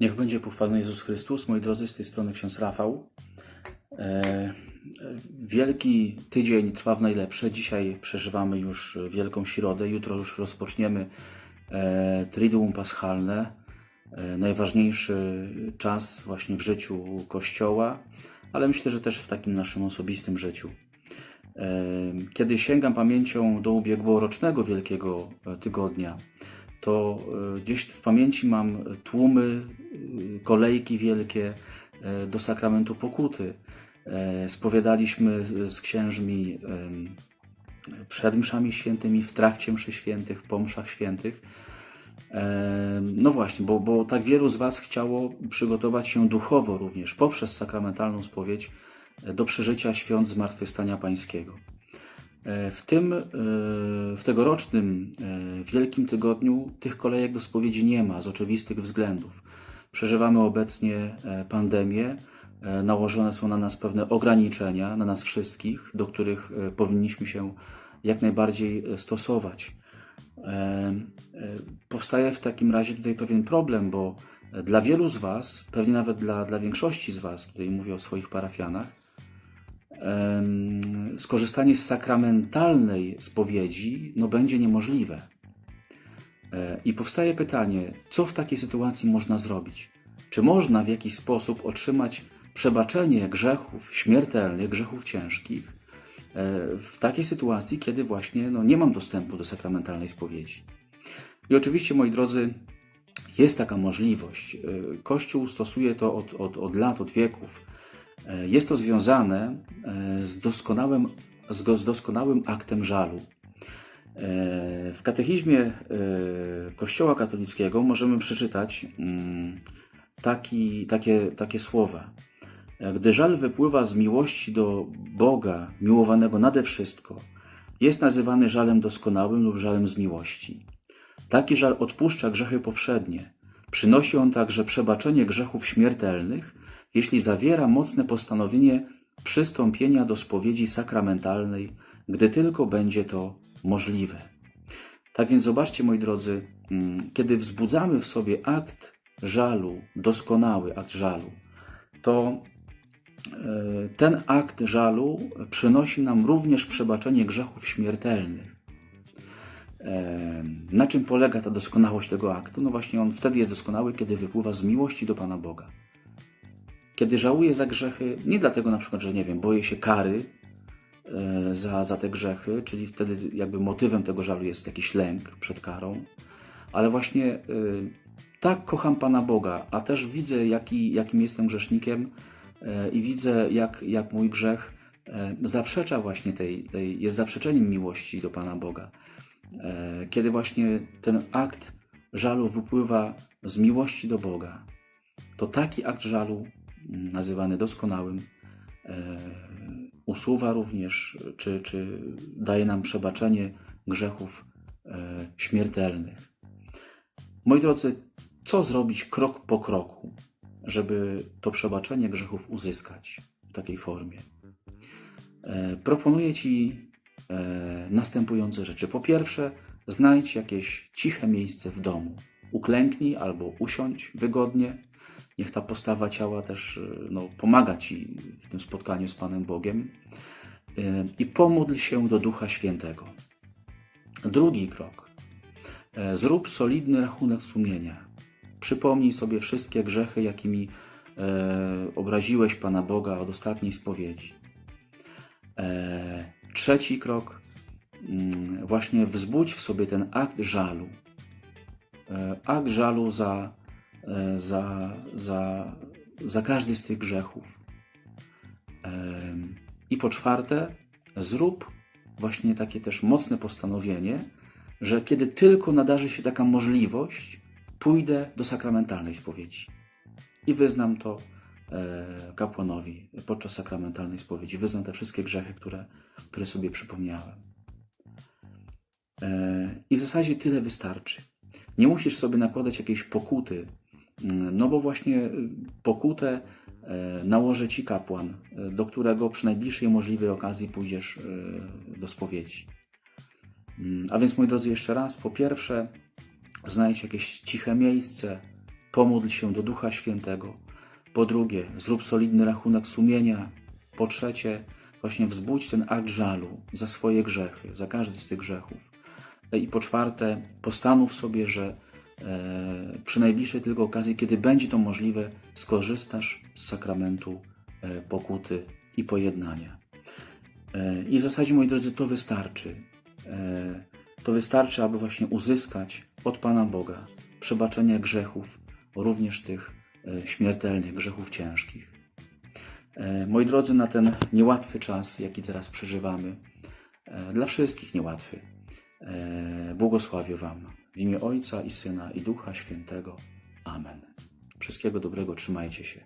Niech będzie pochwalony Jezus Chrystus. Moi drodzy, z tej strony ksiądz Rafał. E, wielki tydzień trwa w najlepsze. Dzisiaj przeżywamy już Wielką Środę. Jutro już rozpoczniemy e, Triduum Paschalne. E, najważniejszy czas właśnie w życiu Kościoła, ale myślę, że też w takim naszym osobistym życiu. Kiedy sięgam pamięcią do ubiegłorocznego Wielkiego Tygodnia, to e, gdzieś w pamięci mam tłumy, e, kolejki wielkie e, do sakramentu pokuty. Spowiadaliśmy z księżmi przed mszami świętymi, w trakcie mszy świętych, po mszach świętych. No właśnie, bo, bo tak wielu z Was chciało przygotować się duchowo również poprzez sakramentalną spowiedź do przeżycia świąt Zmartwychwstania Pańskiego. E, W tym, e, w tegorocznym e, Wielkim Tygodniu tych kolejek do spowiedzi nie ma z oczywistych względów. Przeżywamy obecnie pandemię, nałożone są na nas pewne ograniczenia, na nas wszystkich, do których powinniśmy się jak najbardziej stosować. Powstaje w takim razie tutaj pewien problem, bo dla wielu z Was, pewnie nawet dla, dla większości z Was, tutaj mówię o swoich parafianach, skorzystanie z sakramentalnej spowiedzi no, będzie niemożliwe. E, I powstaje pytanie, co w takiej sytuacji można zrobić? Czy można w jakiś sposób otrzymać przebaczenie grzechów śmiertelnych, grzechów ciężkich, e, w takiej sytuacji, kiedy właśnie no, nie mam dostępu do sakramentalnej spowiedzi? I oczywiście, moi drodzy, jest taka możliwość. E, Kościół stosuje to od, od, od lat, od wieków. E, Jest to związane e, z doskonałym, z doskonałym aktem żalu. E, W katechizmie Kościoła katolickiego możemy przeczytać mm, taki, takie, takie słowa. Gdy żal wypływa z miłości do Boga, miłowanego nade wszystko, jest nazywany żalem doskonałym lub żalem z miłości. Taki żal odpuszcza grzechy powszednie. Przynosi on także przebaczenie grzechów śmiertelnych, jeśli zawiera mocne postanowienie przystąpienia do spowiedzi sakramentalnej, gdy tylko będzie to możliwe. Tak więc zobaczcie, moi drodzy, mm, kiedy wzbudzamy w sobie akt żalu, doskonały akt żalu, to e, ten akt żalu przynosi nam również przebaczenie grzechów śmiertelnych. E, Na czym polega ta doskonałość tego aktu? No właśnie on wtedy jest doskonały, kiedy wypływa z miłości do Pana Boga. Kiedy żałuję za grzechy, nie dlatego na przykład, że nie wiem, boję się kary e, za, za te grzechy, czyli wtedy jakby motywem tego żalu jest jakiś lęk przed karą, ale właśnie e, tak kocham Pana Boga, a też widzę, jaki, jakim jestem grzesznikiem e, i widzę, jak, jak mój grzech zaprzecza właśnie tej, tej, jest zaprzeczeniem miłości do Pana Boga. Kiedy właśnie ten akt żalu wypływa z miłości do Boga, to taki akt żalu, nazywany doskonałym, e, usuwa również, czy, czy daje nam przebaczenie grzechów e, śmiertelnych. Moi drodzy, co zrobić krok po kroku, żeby to przebaczenie grzechów uzyskać w takiej formie? E, Proponuję Ci następujące rzeczy. Po pierwsze, znajdź jakieś ciche miejsce w domu. Uklęknij albo usiądź wygodnie. Niech ta postawa ciała też e, no, pomaga Ci w tym spotkaniu z Panem Bogiem. E, I pomódl się do Ducha Świętego. Drugi krok. E, Zrób solidny rachunek sumienia. Przypomnij sobie wszystkie grzechy, jakimi obraziłeś Pana Boga od ostatniej spowiedzi. Trzeci krok. mm, Właśnie wzbudź w sobie ten akt żalu. Akt żalu za, za, za, za każdy z tych grzechów. I po czwarte, zrób właśnie takie też mocne postanowienie, że kiedy tylko nadarzy się taka możliwość, pójdę do sakramentalnej spowiedzi i wyznam to e, kapłanowi podczas sakramentalnej spowiedzi. Wyznam te wszystkie grzechy, które, które sobie przypomniałem. E, I w zasadzie tyle wystarczy. Nie musisz sobie nakładać jakiejś pokuty, no bo właśnie y, pokutę e, nałoży ci kapłan, e, do którego przy najbliższej możliwej okazji pójdziesz e, do spowiedzi. Mm, A więc, moi drodzy, jeszcze raz, po pierwsze, znajdź jakieś ciche miejsce, pomódl się do Ducha Świętego. Po drugie, zrób solidny rachunek sumienia. Po trzecie, właśnie wzbudź ten akt żalu za swoje grzechy, za każdy z tych grzechów. I po czwarte, postanów sobie, że e, przy najbliższej tylko okazji, kiedy będzie to możliwe, skorzystasz z sakramentu e, pokuty i pojednania. E, I w zasadzie, moi drodzy, to wystarczy. E, to wystarczy, aby właśnie uzyskać od Pana Boga przebaczenie grzechów, również tych e, śmiertelnych, grzechów ciężkich. E, Moi drodzy, na ten niełatwy czas, jaki teraz przeżywamy, e, dla wszystkich niełatwy, e, błogosławię Wam w imię Ojca i Syna i Ducha Świętego. Amen. Wszystkiego dobrego, trzymajcie się.